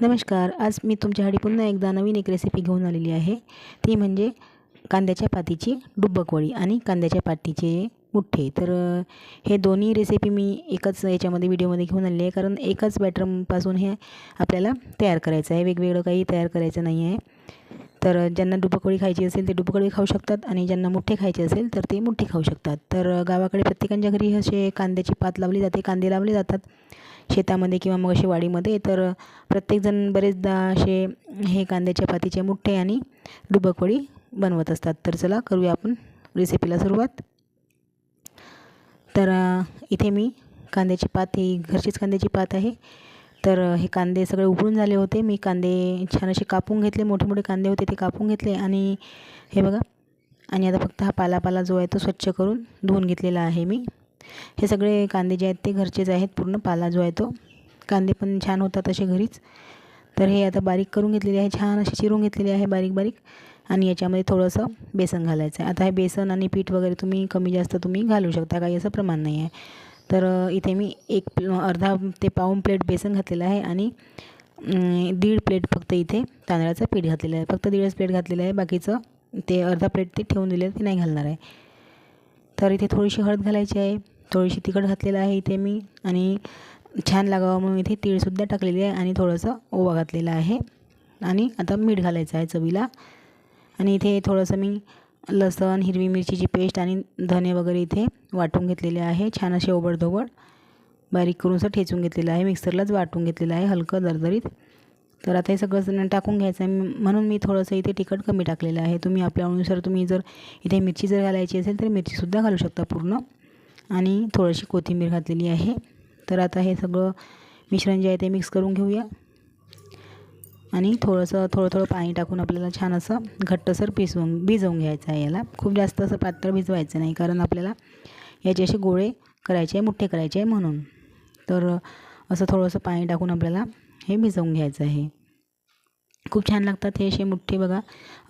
नमस्कार आज मी तुमच्यासाठी पुन्हा एकदा नवीन एक रेसिपी घेऊन आलेली आहे. ती म्हणजे कांद्याच्या पातीची डुब्बकवळी आणि कांद्याच्या पातीचे मुठ्ठे. तर हे दोन्ही रेसिपी मी एकच याच्यामध्ये व्हिडिओमध्ये घेऊन आलेली आहे. कारण एकाच बॅटरपासून हे आपल्याला तयार करायचं आहे. वेगवेगळं काही तयार करायचं नाही आहे. तर ज्यांना डुब्बकवडी खायची असेल ते डुब्बकवडी खाऊ शकतात आणि ज्यांना मुठ्ठे खायचे असेल तर ते मुठ्ठे खाऊ शकतात. तर गावाकडे प्रत्येकांच्या घरी असे कांद्याची पात लावली जाते. कांदे लावले जातात. शेतामध्ये किंवा मग असे वाडीमध्ये तर प्रत्येकजण बरेचदा असे हे कांद्याच्या पातीचे मुठ्ठे आणि डुबकवडी बनवत असतात. तर चला करूया आपण रेसिपीला सुरुवात. तर इथे मी कांद्याची पात ही घरचीच कांद्याची पात आहे. तर हे कांदे सगळे उकळून झाले होते. मी कांदे छान असे कापून घेतले मोठे मोठे कांदे होते ते कापून घेतले आणि हे बघा आणि आता फक्त हा पालापाला जो आहे तो स्वच्छ करून धुवून घेतलेला आहे मी. हे सगळे कांदे जे आहेत ते घरचेच आहेत पूर्ण पाला जो आहे तो. कांदे पण छान होतात असे घरीच. तर हे आता बारीक करून घेतलेले आहे छान असे चिरून घेतलेले आहे बारीक बारीक. आणि याच्यामध्ये थोडंसं बेसन घालायचं आहे. आता हे बेसन आणि पीठ वगैरे तुम्ही कमी जास्त तुम्ही घालू शकता काही असं प्रमाण नाही आहे. तर इथे मी एक अर्धा ते पाऊण प्लेट बेसन घातलेलं आहे आणि दीड प्लेट फक्त इथे तांदळाचं पीठ घातलेलं आहे. फक्त दीडच प्लेट घातलेलं आहे. बाकीचं ते अर्धा प्लेट ते ठेवून दिलेलं ते नाही घालणार आहे. तर इथे थोडीशी हळद घालायची आहे. थोडीशी तिखट घातलेलं आहे इथे मी आणि छान लागावं म्हणून इथे तीळसुद्धा टाकलेली आहे आणि थोडंसं ओवा घातलेला आहे. आणि आता मीठ घालायचं आहे चवीला. आणि इथे थोडंसं मी लसण हिरवी मिरचीची पेस्ट आणि धने वगैरे इथे वाटून घेतलेले आहे. छान असे ओबडधोबड बारीक करूनसं ठेचून घेतलेलं आहे. मिक्सरलाच वाटून घेतलेलं आहे हलकं दरदरीत तर आता हे सगळं टाकून घ्यायचं आहे. म्हणून मी थोडंसं इथे तिखट कमी टाकलेलं आहे. तुम्ही आपल्या अनुसार तुम्ही जर इथे मिरची जर घालायची असेल तर मिरचीसुद्धा घालू शकता पूर्ण. आणि थोडीशी कोथिंबीर घातलेली आहे. तर आता हे सगळं मिश्रण जे आहे ते मिक्स करून घेऊया. आणि थोडंसं थोडं थोडं पाणी टाकून आपल्याला छान असं घट्टसर पिसवून भिजवून घ्यायचं आहे याला. खूप जास्त असं पातळ भिजवायचं नाही कारण आपल्याला याचे असे गोळे करायचे आहे मुठ्ठे करायचे आहे म्हणून. तर असं थोडंसं पाणी टाकून आपल्याला हे भिजवून घ्यायचं आहे. खूप छान लागतात हे असे मुठ्ठे बघा.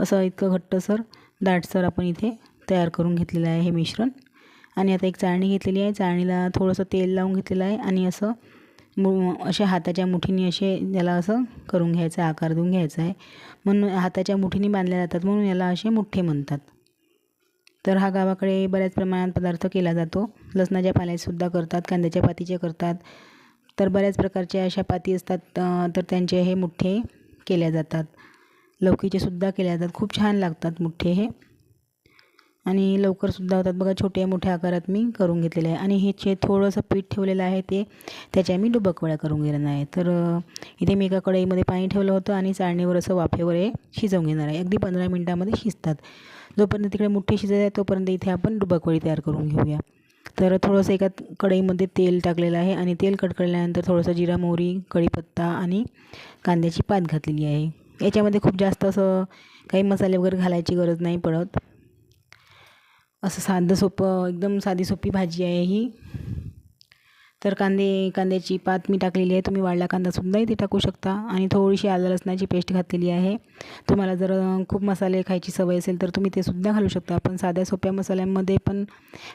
असं इतकं घट्टसर दाटसर आपण इथे तयार करून घेतलेलं आहे हे मिश्रण. आणि आता एक चाळणी घेतलेली आहे. चाळणीला थोडंसं तेल लावून घेतलेलं आहे आणि असं मु अशा हाताच्या मुठीने असे याला असं करून घ्यायचं आहे आकार देऊन घ्यायचा आहे. म्हणून हाताच्या मुठीने बांधल्या जातात म्हणून याला असे मुठ्ठे म्हणतात. तर हा गावाकडे बऱ्याच प्रमाणात पदार्थ केला जातो. लसणाच्या पाल्यासुद्धा करतात कांद्याच्या पातीचे करतात. तर बऱ्याच प्रकारच्या अशा पाती असतात तर त्यांचे हे मुठ्ठे केल्या जातात. लौकीचे सुद्धा केल्या जातात. खूप छान लागतात मुठ्ठे हे. आणि लवकरसुद्धा होतात. बघा छोट्या मोठ्या आकारात मी करून घेतलेले आहे. आणि हे जे थोडंसं पीठ ठेवलेलं आहे ते त्याच्या मी डुबकवळ्या करून घेणार आहे. तर इथे मी एका कढईमध्ये पाणी ठेवलं होतं आणि चाळणीवर असं वाफेवर हे शिजवून घेणार आहे. अगदी पंधरा मिनटामध्ये शिजतात. जोपर्यंत तिकडे मुठ्ठे शिजत आहे तोपर्यंत इथे आपण डुबकवळी तयार करून घेऊया. तर थोडंसं एका कढईमध्ये तेल टाकलेलं आहे आणि तेल कडकडल्यानंतर थोडंसं जिरा मोहरी कढीपत्ता आणि कांद्याची पात घातलेली आहे. याच्यामध्ये खूप जास्त असं काही मसाले वगैरे घालायची गरज नाही पडत. असं साधं सोपं एकदम साधी सोपी भाजी आहे ही. तर कांदे कांद्याची पात मी टाकलेली आहे. तुम्ही वाढला कांदासुद्धा इथे टाकू शकता. आणि थोडीशी आलं लसणाची पेस्ट घातलेली आहे. तुम्हाला जर खूप मसाले खायची सवय असेल तर तुम्ही ते सुद्धा घालू शकता. पण साध्या सोप्या मसाल्यांमध्ये पण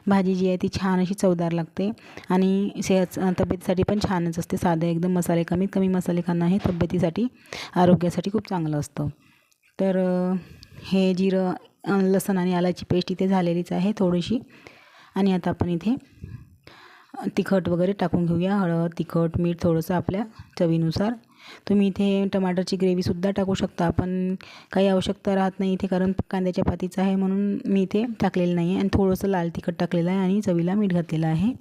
भाजी जी आहे ती छान अशी चवदार लागते. आणि सेहत तब्येतीसाठी पण छानच असते. साधं एकदम मसाले कमीत कमी मसाले खाणं हे तब्येतीसाठी आरोग्यासाठी खूप चांगलं असतं. तर हे जिरं लसण आणि आलाची पेस्ट इथे झालेलीच आहे थोडीशी. आणि आता आपण इथे तिखट वगैरे टाकून घेऊया. हळद तिखट मीठ थोडंसं आपल्या चवीनुसार. तुम्ही इथे टमाटरची ग्रेव्हीसुद्धा टाकू शकता. पण काही आवश्यकता राहत नाही इथे कारण कांद्याच्या पातीचं आहे म्हणून मी इथे टाकलेलं नाही आहे आणि थोडंसं लाल तिखट टाकलेलं आहे आणि चवीला मीठ घातलेलं आहे.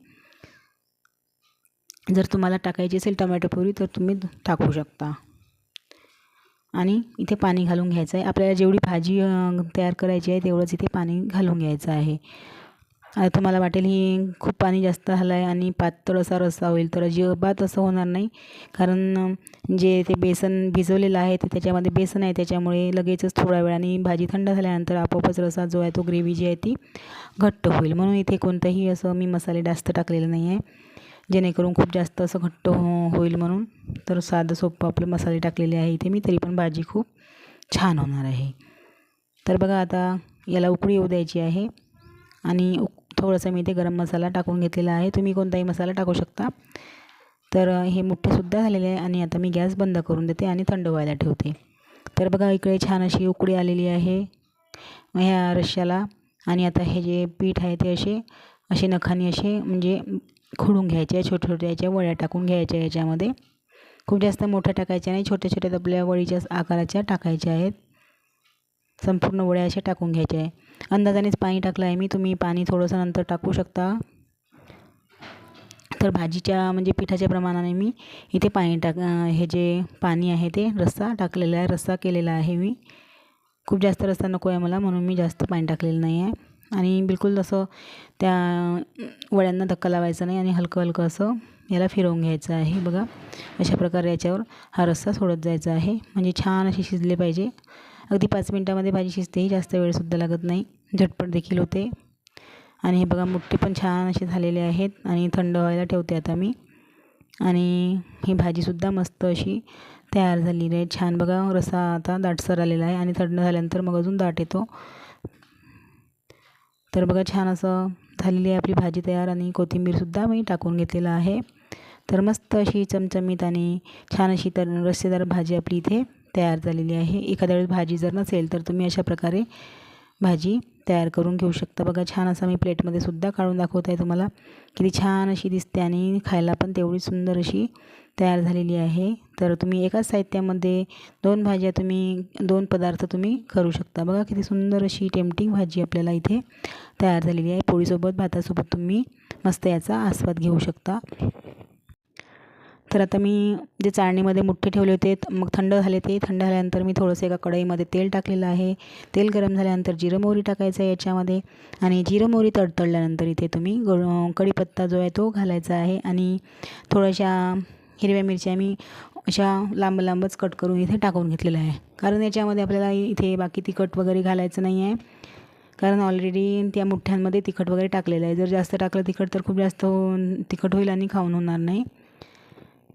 जर तुम्हाला टाकायची असेल टमॅटो प्युरी तर तुम्ही टाकू शकता. आणि इथे पाणी घालून घ्यायचं आहे. आपल्याला जेवढी भाजी तयार करायची आहे तेवढंच इथे पाणी घालून घ्यायचं आहे. आता तुम्हाला वाटेल ही खूप पाणी जास्त झालं आहे आणि पातळ असा रस्सा होईल तर अजिबात असं होणार नाही. कारण जे ते बेसन भिजवलेलं आहे ते त्याच्यामध्ये बेसन आहे त्याच्यामुळे लगेचच थोड्या वेळाने भाजी थंड झाल्यानंतर आपोआपच रसा जो आहे तो ग्रेव्ही जी आहे ती घट्ट होईल. म्हणून इथे कोणतंही असं मी मसाले जास्त टाकलेलं नाही आहे. जेणेकरून खूप जास्त असं घट्ट हो होईल म्हणून. तर साधं सोपं आपले मसाले टाकलेले आहे इथे मी तरी पण भाजी खूप छान होणार आहे. तर बघा आता याला उकळी येऊ द्यायची आहे. आणि उक थोडंसं मी इथे गरम मसाला टाकून घेतलेला आहे. तुम्ही कोणताही मसाला टाकू शकता. तर हे मुठ्ठेसुद्धा झालेले आहे आणि आता मी गॅस बंद करून देते आणि थंड व्हायला ठेवते. तर बघा इकडे छान अशी उकळी आलेली आहे. ह्या रश्याला आणि आता हे जे पीठ आहे ते असे असे नखाने असे म्हणजे खोडून घ्यायच्या छोट्या छोट्या याच्या वड्या टाकून घ्यायच्या याच्यामध्ये. खूप जास्त मोठ्या टाकायच्या नाही छोट्या छोट्या आपल्या वडीच्या आकाराच्या टाकायच्या आहेत. संपूर्ण वड्या अशा टाकून घ्यायच्या आहे. अंदाजानेच पाणी टाकलं आहे मी तुम्ही पाणी थोडंसं नंतर टाकू शकता. तर भाजीच्या म्हणजे पिठाच्या प्रमाणाने मी इथे पाणी टाक हे जे पाणी आहे ते रस्सा टाकलेला आहे रस्सा केलेला आहे मी. खूप जास्त रस्सा नको आहे मला म्हणून मी जास्त पाणी टाकलेलं नाही आहे. आणि बिलकुल असं त्या वड्यांना धक्का लावायचा नाही आणि हलकं हलकं असं याला फिरवून घ्यायचं आहे. बघा अशा प्रकारे याच्यावर हा रस्सा सोडत जायचा आहे. म्हणजे छान असे शिजले पाहिजे. अगदी पाच मिनटामध्ये भाजी शिजते जास्त वेळसुद्धा लागत नाही. झटपट देखील होते. आणि हे बघा मुठ्ठे पण छान असे झालेले आहेत आणि थंड व्हायला ठेवते आता मी. आणि ही भाजीसुद्धा मस्त अशी तयार झालेली आहे. छान बघा रसा आता दाटसर आलेला आहे आणि थंड झाल्यानंतर मग अजून दाट येतो. तर बघा छान असं झालेली आहे आपली भाजी तयार आणि कोथिंबीरसुद्धा मी टाकून घेतलेलं आहे. तर मस्त अशी चमचमीत आणि छान अशी तर रस्सेदार भाजी आपली इथे तयार झालेली आहे. एखाद्या वेळेस भाजी जर नसेल तर तुम्ही अशा प्रकारे भाजी तयार करून घेऊ शकता. बघा छान असा मी प्लेटमध्ये सुद्धा काढून दाखवत आहे तुम्हाला. किती छान अशी दिसते आणि खायला पण तेवढी सुंदर अशी तयार झालेली आहे. तर तुम्ही एकाच साहित्यामध्ये दोन भाज्या तुम्ही दोन पदार्थ तुम्ही करू शकता. बघा किती सुंदर अशी टेम्पटिंग भाजी आपल्याला इथे तयार झालेली आहे. पोळीसोबत भातासोबत तुम्ही मस्त याचा आस्वाद घेऊ शकता. तर आता मी जे चाळणीमध्ये मुठ्ठे ठेवले होते मग थंड झाले ते. थंड झाल्यानंतर मी थोडंसं एका कढईमध्ये तेल टाकलेलं आहे. तेल गरम झाल्यानंतर जिरं मोहरी टाकायचं आहे याच्यामध्ये. आणि जिरं मोहरी तडतडल्यानंतर इथे तुम्ही ग कढीपत्ता जो आहे तो घालायचा आहे. आणि थोड्याशा हिरव्या मिरच्या मी अशा लांब लांबच कट करून इथे टाकून घेतलेल्या आहे. कारण याच्यामध्ये आपल्याला इथे बाकी तिखट वगैरे घालायचं नाही आहे. कारण ऑलरेडी त्या मुठ्ठ्यांमध्ये तिखट वगैरे टाकलेलं आहे. जर जास्त टाकलं तिखट तर खूप जास्त तिखट होईल आणि खाऊन होणार नाही.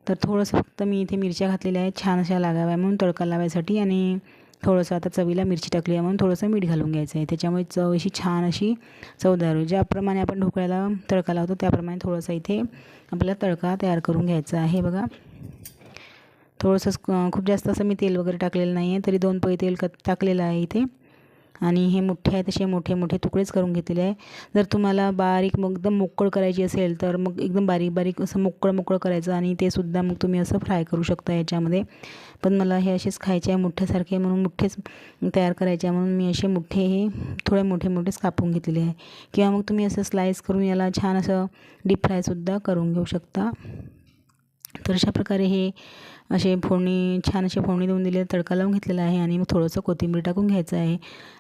तर थोडंसं फक्त मी इथे मिरच्या घातलेल्या आहेत छान अशा लागाव्या म्हणून तडका लावायसाठी. आणि थोडंसं आता चवीला मिरची टाकली आहे म्हणून थोडंसं मीठ घालून घ्यायचं आहे त्याच्यामुळे चव अशी छान अशी चवदार ज्याप्रमाणे आपण ढोकळ्याला तडका लावतो त्याप्रमाणे थोडंसं इथे आपल्याला तडका तयार करून घ्यायचा आहे. बघा. थोडंसं खूप जास्त असं मी तेल वगैरे टाकलेलं नाही आहे तरी दोन पै तेल क टाकलेलं आहे इथे. आणि हे मोठे आहेत तसे मोठे मोठे तुकडेच करून घेतलेले आहे. जर तुम्हाला बारीक मग एकदम मोकळ करायची असेल तर मग एकदम बारीक बारीक असं मोकळं मोकळं करायचं आणि ते सुद्धा मग तुम्ही असं फ्राय करू शकता याच्यामध्ये. पण मला हे असेच खायचे आहे मोठ्यासारखे म्हणून मोठेच तयार करायचे आहे म्हणून मी असे मोठे हे थोडे मोठे मोठेच कापून घेतलेले आहे. किंवा मग तुम्ही असं स्लाईस करून याला छान असं डीप फ्रायसुद्धा करून घेऊ शकता. तर अशा प्रकारे हे असे फोडणी छान असे फोडणी देऊन दिले तडका लावून घेतलेला आहे आणि मग थोडंसं कोथिंबीर टाकून घ्यायचं आहे.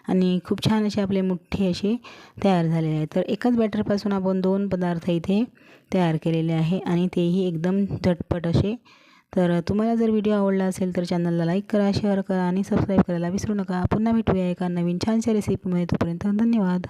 आणि खूप छान असे आपले मुठ्ठे असे तयार झालेले आहेत. तर एकाच बॅटरपासून आपण दोन पदार्थ इथे तयार केलेले आहे आणि तेही एकदम झटपट असे. तर तुम्हाला जर व्हिडिओ आवडला असेल तर चॅनलला लाईक करा शेअर करा आणि सबस्क्राईब करायला विसरू नका. पुन्हा भेटूया एका नवीन छानशा रेसिपीमध्ये तोपर्यंत धन्यवाद.